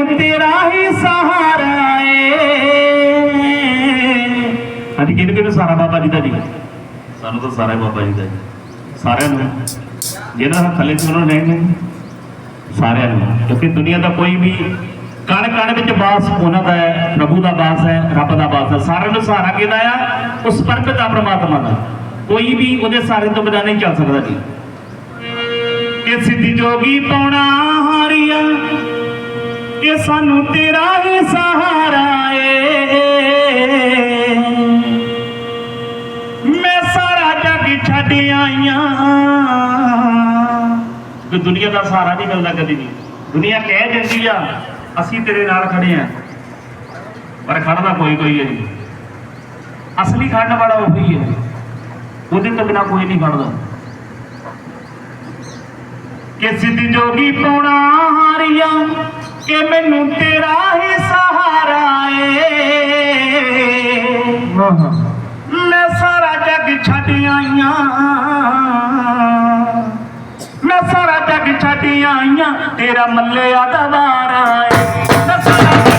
ਮੈਨੂੰ ਤੇਰਾ ਹੀ ਸਹਾਰਾ ਏ। ਅੱਜ ਕਿਹਨੂੰ ਕਿਹਨੂੰ ਸਾਰਾ ਬਾਬਾ ਜੀ ਦਾ ਜੀ? ਸਾਨੂੰ ਤਾਂ ਸਾਰਾ ਹੀ ਬਾਬਾ ਜੀ ਦਾ ਜੀ। ਸਾਰਿਆਂ ਨੂੰ? ਜਿਹਨਾਂ ਦਾ ਥੱਲੇ ਸੁਣੋ ਨਹੀਂ ਨਹੀਂ ਸਾਰਿਆਂ ਨੂੰ। ਕਿਉਂਕਿ ਦੁਨੀਆ ਦਾ ਕੋਈ ਵੀ ਕਣ ਕਣ ਵਿੱਚ ਬਾਸ ਉਹਨਾਂ ਦਾ ਹੈ ਪ੍ਰਭੂ ਦਾ ਬਾਸ ਹੈ ਰੱਬ ਦਾ ਬਾਸ ਹੈ। ਸਾਰਿਆਂ ਨੂੰ ਸਹਾਰਾ ਕਿਹਦਾ ਆ? ਉਸ ਪਰਮਪਿਤਾ ਦਾ ਪ੍ਰਮਾਤਮਾ ਦਾ। ਕੋਈ ਵੀ ਉਹਦੇ ਸਾਰੇ ਤੋਂ ਬਿਨਾਂ ਨਹੀਂ ਚੱਲ ਸਕਦਾ ਜੀ। ਕਿ ਸਿੱਧੀ ਜੋਗੀ ਪਾਉਣਾ ਕਿ ਸਾਨੂੰ ਤੇਰਾ ਹੀ ਸਹਾਰਾ ਏ। ਮੈਂ ਸਾਰਾ ਜੱਗ ਛੱਡ ਆਈਆਂ। ਕਿ ਦੁਨੀਆ ਦਾ ਸਹਾਰਾ ਨਹੀਂ ਮਿਲਦਾ ਕਦੀ ਵੀ ਦੁਨੀਆ ਕਹਿ ਦਿੰਦੀ ਆ, ਅਸੀਂ ਤੇਰੇ ਨਾਲ ਖੜੇ ਆ। ਪਰ ਖੜਦਾ ਕੋਈ ਕੋਈ ਹੈ ਜੀ ਅਸਲੀ ਖੜਨ ਵਾਲਾ ਉਹੀ ਹੈ। ਉਹਦੇ ਤੋਂ ਬਿਨਾ ਕੋਈ ਨਹੀਂ ਖੜਦਾ। ਕਿ ਸਿੱਧੀ ਜੋਗੀ ਪਾਉਣਾ ਹਾਰੀਆ। ਕਿ ਮੈਨੂੰ ਤੇਰਾ ਹੀ ਸਹਾਰਾ ਏ। ਮੈਂ ਸਾਰਾ ਜੱਗ ਛੱਡ ਆਈਆਂ। ਮੈਂ ਸਾਰਾ ਜੱਗ ਛੱਡ ਆਈਆਂ ਤੇਰਾ ਮੱਲਿਆ ਦਾ ਵਾਰਾ ਏ।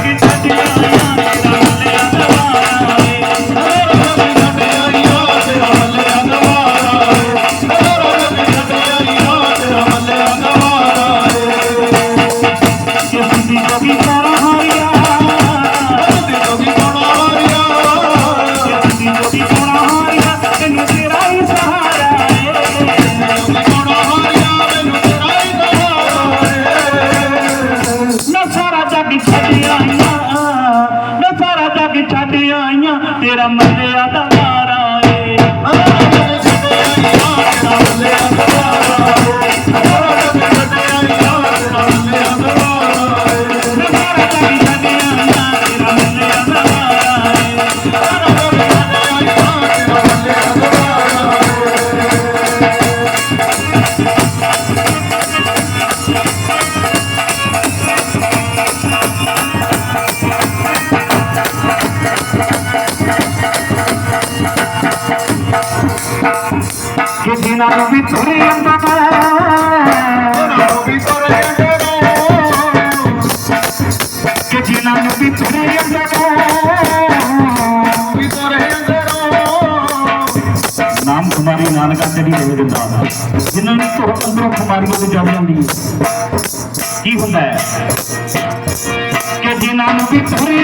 ਸਾਰਾ ਛੱਡ ਆਈਆਂ ਤੇਰਾ ਮੱਲਿਆ ਦਾ ਵਾਰਾ। ਕਿ ਦਿਨਾਂ ਵੀ ਤੁਰੇ ਅੰਦਾ ਕਿ ਦਿਨਾਂ ਵੀ ਤੁਰੇ ਅੰਦਾ ਨਾਮ ਕੁਮਾਰੀ ਨਾਨਕਾ ਤੇਰੀ ਦੇ ਦਿੰਦਾ ਜਿਨ੍ਹਾਂ ਨੂੰ ਤੋਂ ਅੰਦਰੋਂ ਕੁਮਾਰੀ ਉਹ ਜੜ ਜਾਂਦੀ ਹੈ। ਕੀ ਹੁੰਦਾ ਹੈ? ਕਿ ਜਿਨ੍ਹਾਂ ਨੂੰ ਵੀ ਤੁਰੇ